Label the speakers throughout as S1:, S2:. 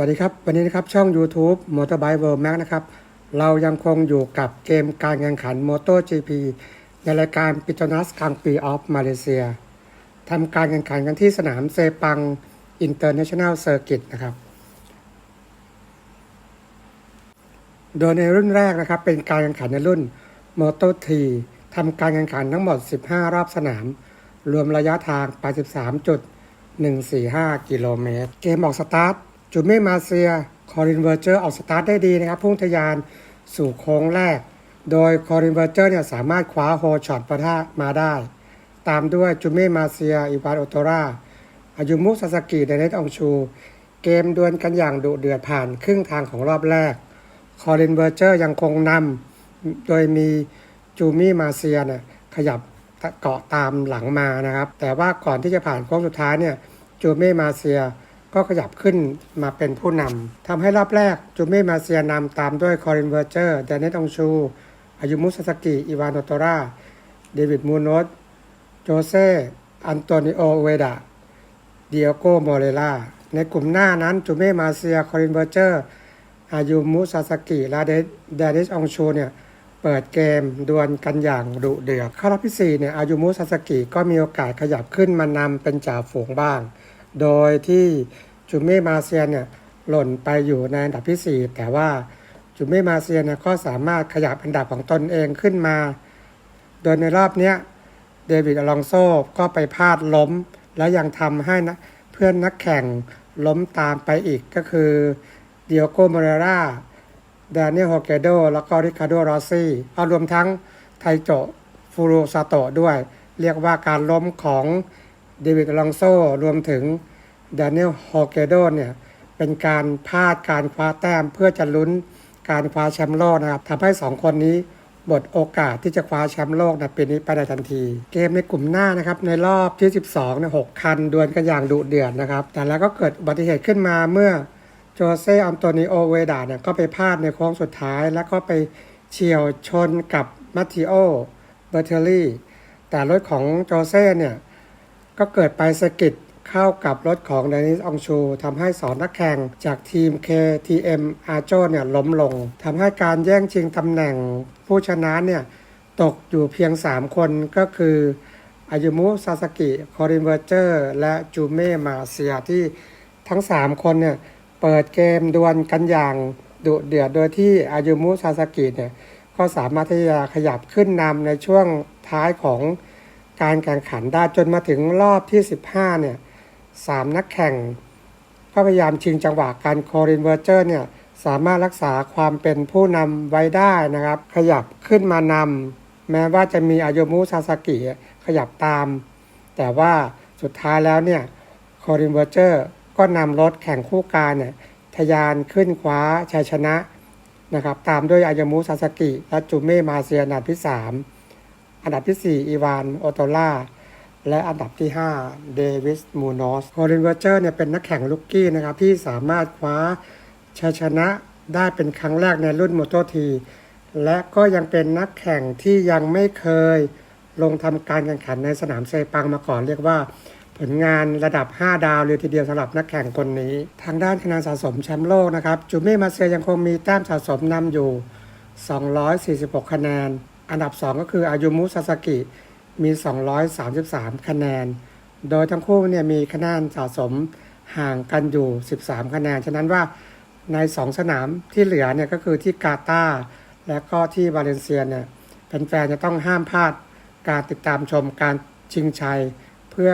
S1: วัสดีครับ วันนี้นะครับช่อง YouTube Motorbike World Max นะครับ เรายังคงอยู่กับเกมการแข่งขัน MotoGP ในรายการ p i t o n a s Grand Prix of Malaysia ทำการแข่งขันกันที่สนามเซปัง International Circuit นะครับ โดยในรุ่นแรกนะครับ เป็นการแข่งขันในรุ่น Moto T ทำการแข่งขันทั้งหมด 15 รอบสนาม รวมระยะทาง 83.145 กิโลเมตร เกมออกสตาร์ท จูเม่มาเซียคอรินเวอร์เจอร์ออกสตาร์ทได้ดีนะครับ พุ่งทะยานสู่โค้งแรก โดยคอรินเวอร์เจอร์เนี่ยสามารถคว้าโฮช็อตประทะมาได้ ตามด้วยจูเม่มาเซีย อิวานโอโตราอายุมุซาสกิเดเนตองชู เกมดวลกันอย่างดุเดือดผ่านครึ่งทางของรอบแรก คอรินเวอร์เจอร์ยังคงนำโดยมีจูมี่มาเซียเนี่ยขยับเกาะตามหลังมานะครับ แต่ว่าก่อนที่จะผ่านโค้งสุดท้ายเนี่ยจูเม่มาเซีย ก็ขยับขึ้นมาเป็นผู้นำทำให้รอบแรกจูเม่มาเซียนำตามด้วยคอรินเวอร์เจอร์เดนเนตองชูอายุมุสสกิ อิวานโนโตราเดวิดมูโนสโจเซ อันโตนิโอเวดาเดียโกโมเรล่าในกลุ่มหน้านั้นจูเม่มาเซียคอรินเวอร์เจอร์อายุมุซาสกิและเดเดนิสองชูเนี่ยเปิดเกมดวลกันอย่างดุเดือดเข้ารอบที่4เนี่ยอายุมุซาสกิก็มีโอกาสขยับขึ้นมานำเป็นจ่าฝูงบ้าง โดยที่จูเม่มาเซียนเนี่ยหล่นไปอยู่ในอันดับที่ 4 แต่ว่าจูเม่มาเซียนเนี่ยก็สามารถขยับอันดับของตนเองขึ้นมา โดยในรอบเนี้ยเดวิดอลองโซก็ไปพลาดล้ม และยังทำให้นะเพื่อนนักแข่งล้มตามไปอีกก็คือเดียโกโมเรราดานิเอลโฮเกโด แล้วก็ริคาโดรอซี่เอารวมทั้งไทโจฟูรุซาโตะด้วย เรียกว่าการล้มของ เดวิดลองโซรวมถึงดานิเอลโฮเกโดเนี่ยเป็นการพลาดการคว้าแต้มเพื่อจะลุ้นการคว้าแชมป์โลกนะครับทำให้สองคนนี้หมดโอกาสที่จะคว้าแชมป์โลกในปีนี้ไปในทันที เกมในกลุ่มหน้านะครับในรอบที่ 12เนี่ย6คันดวลกันอย่างดุเดือดนะครับ แต่แล้วก็เกิดอุบัติเหตุขึ้นมาเมื่อโจเซอันโตนิโอเวดาเนี่ยก็ไปพลาดในโค้งสุดท้าย แล้วก็ไปเฉียวชนกับมัตติโอเบอร์เทลลี่แต่รถของโจเซ่เนี่ย ก็เกิดไปสะกิดเข้ากับรถของเดนิสองชูทำให้สองนักแข่งจากทีม KTM a r j o เนี่ยล้มลงทำให้การแย่งชิงตำแหน่งผู้ชนะเนี่ยตกอยู่เพียง 3 คนก็คืออายุมุซาสกิคอรินเวอร์เจอร์ และจูเม่มาเซียที่ทั้ง 3 คนเนี่ยเปิดเกมดวลกันอย่างดุเดือดโดยที่อายุมุซาสกิเนี่ยก็สามารถที่จะขยับขึ้นนำในช่วงท้ายของ การแข่งขันได้จนมาถึงรอบที่ 15เนี่ยสามนักแข่งก็พยายามชิงจังหวะการโครินเวอร์เจอร์เนี่ยสามารถรักษาความเป็นผู้นำไว้ได้นะครับ ขยับขึ้นมานำแม้ว่าจะมีอายุมุซาสกิขยับตาม แต่ว่าสุดท้ายแล้วเนี่ยโครินเวอร์เจอร์ก็นำรถแข่งคู่กายเนี่ยทะยานขึ้นคว้าชัยชนะนะครับตามด้วยอายามุซาสกิ และจูเม่มาเซียนดับที่3 อันดับที่ 4 อีวานโอโตล่า และอันดับที่ 5 เดวิสมูนอสโคลินเวอร์เจอร์เนี่ยเป็นนักแข่งลุกกี้นะครับที่สามารถคว้าชัยชนะได้เป็นครั้งแรกในรุ่นมอเตอร์ที และก็ยังเป็นนักแข่งที่ยังไม่เคยลงทำการแข่งขันในสนามเซปังมาก่อนเรียกว่าผลงานระดับ 5 ดาวเลยทีเดียวสำหรับนักแข่งคนนี้ ทางด้านคะแนนสะสมแชมป์โลกนะครับ จูเม่มาเซียยังคงมีแต้มสะสมนำอยู่ 246 คะแนน อันดับ 2 ก็คืออายุมุซาสกิมี 233 คะแนน โดยทั้งคู่เนี่ยมีคะแนนสะสมห่างกันอยู่ 13 คะแนน ฉะนั้นว่าใน 2 สนามที่เหลือเนี่ยก็คือที่กาตาร์และก็ที่วาเลนเซียเนี่ยแฟนๆจะต้องห้ามพลาดการติดตามชมการชิงชัย เพื่อ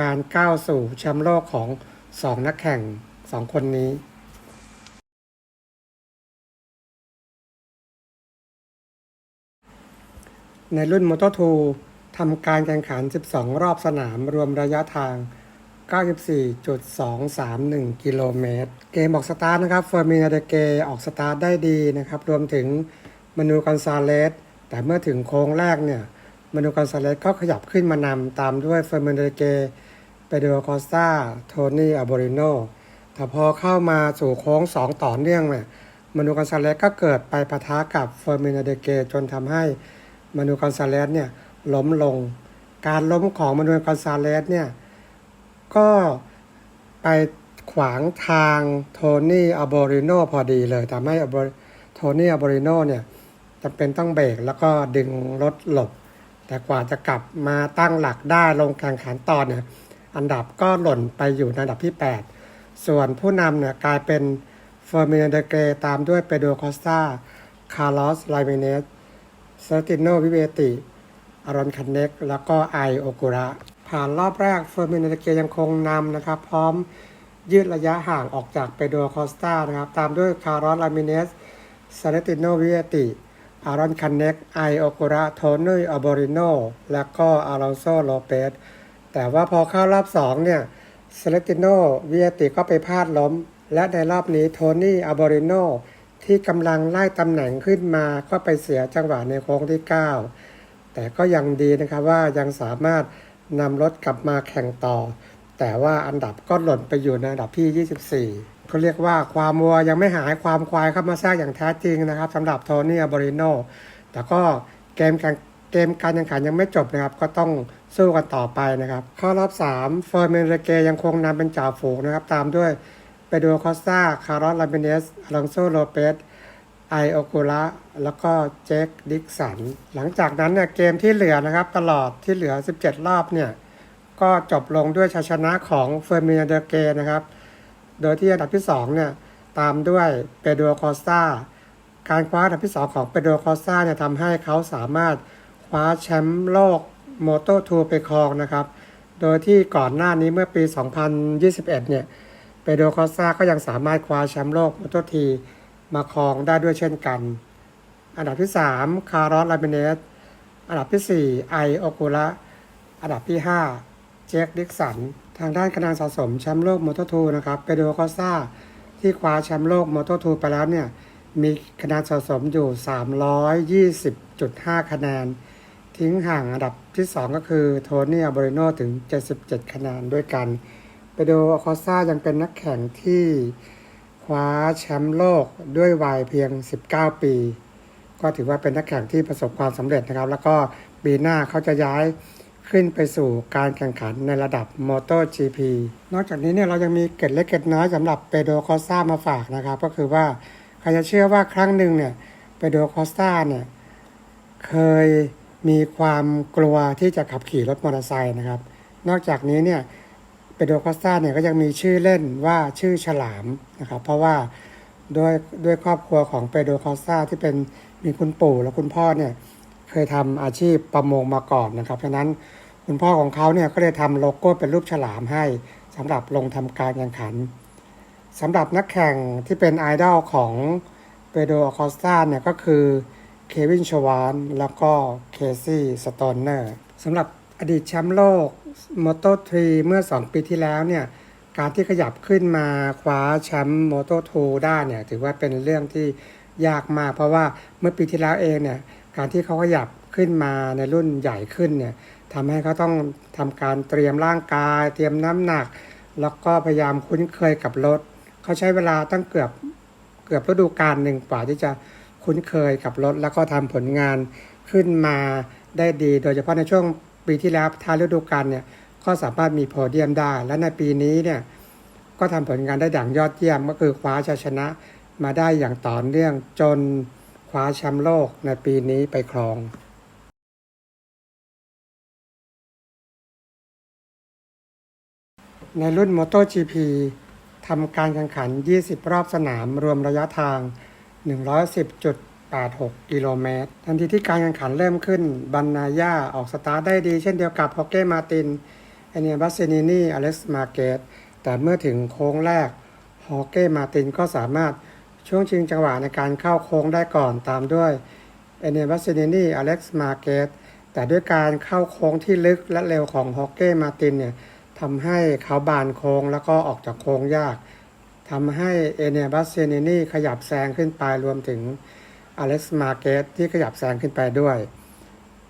S1: การก้าวสู่แชมป์โลกของ 2 นักแข่ง 2 คนนี้ ในรุ่นมอเตอร์ทูทำการแข่งขัน 12 รอบสนามรวมระยะทาง 94.231 กิโลเมตร เกมออกสตาร์ทนะครับเฟอร์มินาเดเกออกสตาร์ทได้ดีนะครับ รวมถึงมานูกอนซาเลส แต่เมื่อถึงโค้งแรกเนี่ยมานูกอนซาเลสก็ขยับขึ้นมานำตามด้วยเฟอร์มินาเดเกเปโดรคอสตาโทนี่อาโบริโนแต่พอเข้ามาสู่โค้ง 2 ต่อเนื่องเนี่ยมานูกอนซาเลสก็เกิดไปปะทะกับเฟอร์มินาเดเกจนทำให้ มานูกอนซาเลสเนี่ยล้มลง การล้มของมานูกอนซาเลสเนี่ยก็ไปขวางทางโทนี่อัลโบริโนพอดีเลยทำให้โทนี่อัลโบริโนเนี่ยจำเป็นต้องเบรกแล้วก็ดึงรถหลบ แต่กว่าจะกลับมาตั้งหลักได้ลงแข่งขันต่อเนี่ยอันดับก็หล่นไปอยู่ในอันดับที่ 8 ส่วนผู้นำเนี่ยกลายเป็นเฟอร์มินเดเกรตามด้วยเปโดรคอสตาคาร์ลอสไลเมเนส เซอร์ติโนวิเวติอารอนคันเน็กแล้วก็ไอโอกุระ ผ่านรอบแรกเฟอร์มินเดเกยังคงนำนะครับ พร้อมยืดระยะห่างออกจากเปโดรคอสตานะครับ ตามด้วยคาร์ลอสไลเมเนสเซอร์ติโนวิเวติอารอนคันเน็กไอโอกุระโทนี่อัลโบริโนและก็อารอนโซโลเปสแต่ว่าพอเข้ารอบสองเนี่ยเซเลติโนวิเอติก็ไปพลาดล้ม และในรอบนี้โทนี่อโบริโน ที่กำลังไล่ตำแหน่งขึ้นมาก็ไปเสียจังหวะในโค้งที่ 9 แต่ก็ยังดีนะครับว่ายังสามารถนำรถกลับมาแข่งต่อ แต่ว่าอันดับก็หล่นไปอยู่ในอันดับที่ 24เขาเรียกว่าความมัวยังไม่หายความควายเข้ามาแทรกอย่างแท้จริงนะครับสำหรับโทนี่อัลโบริโนแต่ก็เกมการเกมการแข่งขันยังไม่จบนะครับ ก็ต้องสู้กันต่อไปนะครับ ข้ารอบ3เฟอร์เมนเรเกยังคงนำเป็นจ่าฝูงนะครับ ตามด้วย โดรคอสตาคาร์ลอสลาเบเนสอลองโซโลเปสไอโอกุระแล้วก็เจคดิกสัน หลังจากนั้นเนี่ยเกมที่เหลือนะครับตลอดที่เหลือ 17 รอบเนี่ย ก็จบลงด้วยชัยชนะของเฟอร์มินเดเกนะครับ โดยที่อันดับที่ 2 เนี่ย ตามด้วยเปโดรคอสตาการคว้าอันดับที่ 2 ของเปโดรคอสตาเนี่ยทำให้เขาสามารถคว้าแชมป์โลกโมโตทูไปครองนะครับ โดยที่ก่อนหน้านี้เมื่อปี 2021 เนี่ย เปโดรคอสตาก็ยังสามารถคว้าแชมป์โลกโมโตอร์ทีมาครองได้ด้วยเช่นกัน อันดับที่ 3 คาร์ลอสลาเบเนส อันดับที่ 4 ไอโอกุระ อันดับที่ 5 เจคดิกสัน ทางด้านคะแนนสะสมแชมป์โลกมอเตอร์ทูนะครับเปโดรคอสซาที่คว้าแชมป์โลกมอเตอร์ทูไปแล้วเนี่ยมีคะแนนสะสมอยู่ 320.5 คะแนน ทิ้งห่างอันดับที่ 2 ก็คือโทนี่อัลโบริโนถึง 77 คะแนนด้วยกัน เปโดรคอสซายังเป็นนักแข่งที่คว้าแชมป์โลกด้วยวัยเพียง 19 ปี ก็ถือว่าเป็นนักแข่งที่ประสบความสำเร็จนะครับ แล้วก็ปีหน้าเขาจะย้ายขึ้นไปสู่การแข่งขันในระดับ MotoGP นอกจากนี้เนี่ยเรายังมีเกร็ดเล็กเกร็ดน้อยสำหรับเปโดรคอสตามาฝากนะครับ ก็คือว่าใครจะเชื่อว่าครั้งหนึ่งเนี่ยเปโดรคอสตาเนี่ยเคยมีความกลัวที่จะขับขี่รถมอเตอร์ไซค์นะครับ นอกจากนี้เนี่ย เปโดรคอสตาเนี่ยก็ยังมีชื่อเล่นว่าชื่อฉลามนะครับ เพราะว่าด้วยด้วยครอบครัวของเปโดรคอสตาที่เป็นมีคุณปู่และคุณพ่อเนี่ยเคยทำอาชีพประมงมาก่อนนะครับฉะนั้นคุณพ่อของเขาเนี่ยก็เลยทำโลโก้เป็นรูปฉลามให้สำหรับลงทำการแข่งขันสำหรับนักแข่งที่เป็นไอดอลของเปโดรคอสตาเนี่ยก็คือเควินชวานแล้วก็เคซี่สโตนเนอร์สำหรับ อดีตแชมป์โลกมอเตอร์ทรีเมื่อ 2 ปีที่แล้วเนี่ยการที่ขยับขึ้นมาคว้าแชมป์มอเตอร์ทูได้เนี่ยถือว่าเป็นเรื่องที่ยากมาก เพราะว่าเมื่อปีที่แล้วเองเนี่ยการที่เขาขยับขึ้นมาในรุ่นใหญ่ขึ้นเนี่ยทำให้เขาต้องทำการเตรียมร่างกาย เตรียมน้ำหนัก แล้วก็พยายามคุ้นเคยกับรถ เขาใช้เวลาตั้งเกือบเกือบฤดูกาลหนึ่งกว่าที่จะคุ้นเคยกับรถ แล้วก็ทำผลงานขึ้นมาได้ดี โดยเฉพาะในช่วง ปีที่แล้วท้ายฤดูกาลเนี่ยก็สามารถมีโพเดียมได้ และในปีนี้เนี่ยก็ทำผลงานได้อย่างยอดเยี่ยมก็คือคว้าชัยชนะมาได้อย่างต่อเนื่องจนคว้าแชมป์โลกในปีนี้ไปครองในรุ่น MotoGP ทำการแข่งขัน 20 รอบสนามรวมระยะทาง 86 กิโลเมตร ทันทีที่การแข่งขันเริ่มขึ้นบันนาย่าออกสตาร์ทได้ดี เช่นเดียวกับฮอกเก้มาตินเอเนียบัสเซนินีอเล็กซ์มาเกตแต่เมื่อถึงโค้งแรกฮอกเก้มาตินก็สามารถช่วงชิงจังหวะในการเข้าโค้งได้ก่อนตามด้วยเอเนียบัสเซนินีอเล็กซ์มาเกตแต่ด้วยการเข้าโค้งที่ลึกและเร็วของฮอกเก้มาตินเนี่ยทำให้เขาบานโค้งแล้วก็ออกจากโค้งยากทำให้เอเนียบัสเซนินีขยับแซงขึ้นไปรวมถึง อเล็กซ์มาเกตที่ขยับแซงขึ้นไปด้วย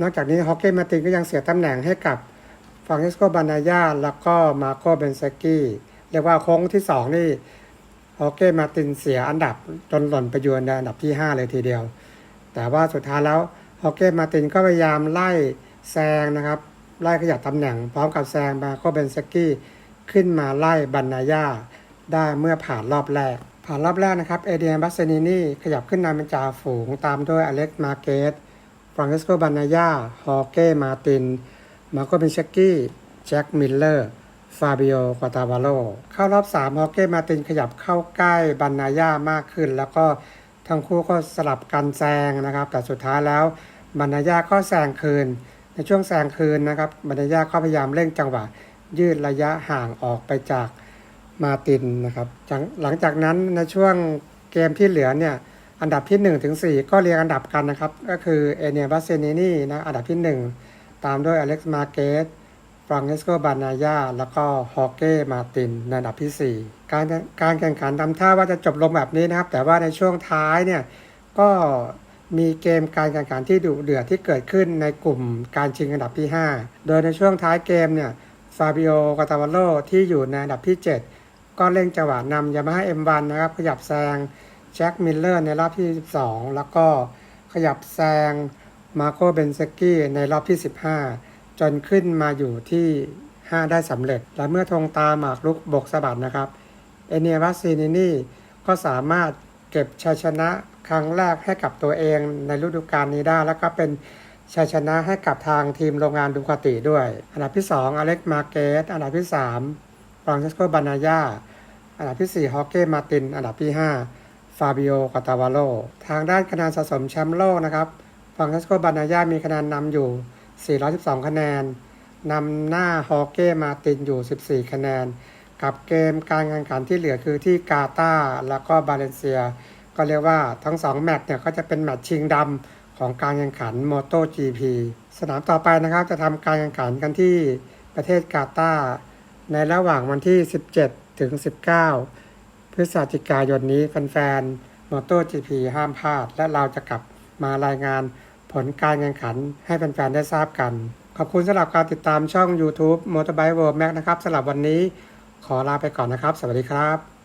S1: นอกจากนี้ฮอกเก้มาตินก็ยังเสียตำแหน่งให้กับฟรังเอสโกบานายาแล้วก็มาโคเบนเซกี้เรียกว่าโค้งที่ 2 นี่ฮอกเก้มาตินเสียอันดับจนหล่นไปอยู่ในอันดับที่ 5 เลยทีเดียว แต่ว่าสุดท้ายแล้วฮอกเก้มาตินก็พยายามไล่แซงนะครับไล่ขยับตำแหน่งพร้อมกับแซงมาโคเบนเซกี้ขึ้นมาไล่บานายาได้เมื่อผ่านรอบแรก ผ่านรอบแรกนะครับเอเดียนบัสเซนินีขยับขึ้นนำเป็นจ่าฝูงตามด้วยอเล็กมาเกตฟรานซิสโกบานายาฮอเก้มาตินมาโกเบนเชกกี้แจ็คมิลเลอร์ฟาบิโอกวาตาวาโลเข้ารอบ3ฮอเก้มาตินขยับเข้าใกล้บานายามากขึ้น แล้วก็ทั้งคู่ก็สลับกันแซงนะครับ แต่สุดท้ายแล้วบานายาก็แซงคืน ในช่วงแซงคืนนะครับบานายาก็พยายามเร่งจังหวะ ยืดระยะห่างออกไปจาก มาตินนะครับหลังจากนั้นในช่วงเกมที่เหลือเนี่ยอันดับที่1ถึง4ก็เรียงอันดับกันนะครับ ก็คือเอเนียบัสเซนินีนะอันดับที่ 1 ตามด้วยอเล็กซ์มาเกสฟรังเอสโกบานายาแล้วก็ฮอเก้มาตินในอันดับที่ 4 การการแข่งขันทำท่าว่าจะจบลงแบบนี้นะครับ แต่ว่าในช่วงท้ายเนี่ยก็มีเกมการแข่งขันที่ดุเดือดที่เกิดขึ้นในกลุ่มการชิงอันดับที่ 5 โดยในช่วงท้ายเกมเนี่ยฟาบิโอกาตาวาโลที่อยู่ในอันดับที่ 7 ก็เร่งจังหวะนำยามาฮ่าเอ็มวันนะครับ ขยับแซงแจ็คมิลเลอร์ในรอบที่ 12 แล้วก็ขยับแซงมาโคเบนเซกี้ในรอบที่ 15 จนขึ้นมาอยู่ที่ 5 ได้สำเร็จ และเมื่อธงตาหมากรุกบกสะบัดนะครับ เอเนียวัสซีนินี่ก็สามารถเก็บชัยชนะครั้งแรกให้กับตัวเองในฤดูกาลนี้ได้ แล้วก็เป็นชัยชนะให้กับทางทีมโรงงานดูคาติด้วย อันดับที่ 2 อเล็กมาเกสอันดับที่ 3 ฟรานซิสโกบานายาอันดับที่ 4 ฮอเก้มาติน อันดับที่ 5 ฟาบิโอกาตาวาโล ทางด้านคะแนนสะสมแชมป์โลกนะครับฟรังซิสโกบานายามีคะแนนนำอยู่ 412 คะแนนนำหน้าฮอเก้มาตินอยู่ 14 คะแนน กับเกมการแข่งขันที่เหลือคือที่กาตาร์แล้วก็บาเลนเซีย ก็เรียกว่าทั้ง 2 แมตช์เนี่ยก็จะเป็นแมตช์ชิงดำของการแข่งขัน MotoGP สนามต่อไปนะครับจะทำการแข่งขันกันที่ประเทศกาตาร์ ในระหว่างวันที่ 17 ถึง 19 พฤศจิกายนนี้แฟนๆมอเตอร์จีพีห้ามพลาด และเราจะกลับมารายงานผลการแข่งขันให้แฟนๆได้ทราบกัน ขอบคุณสำหรับการติดตามช่อง YouTube Motorbike World Max นะครับสำหรับวันนี้ขอลาไปก่อนนะครับ สวัสดีครับ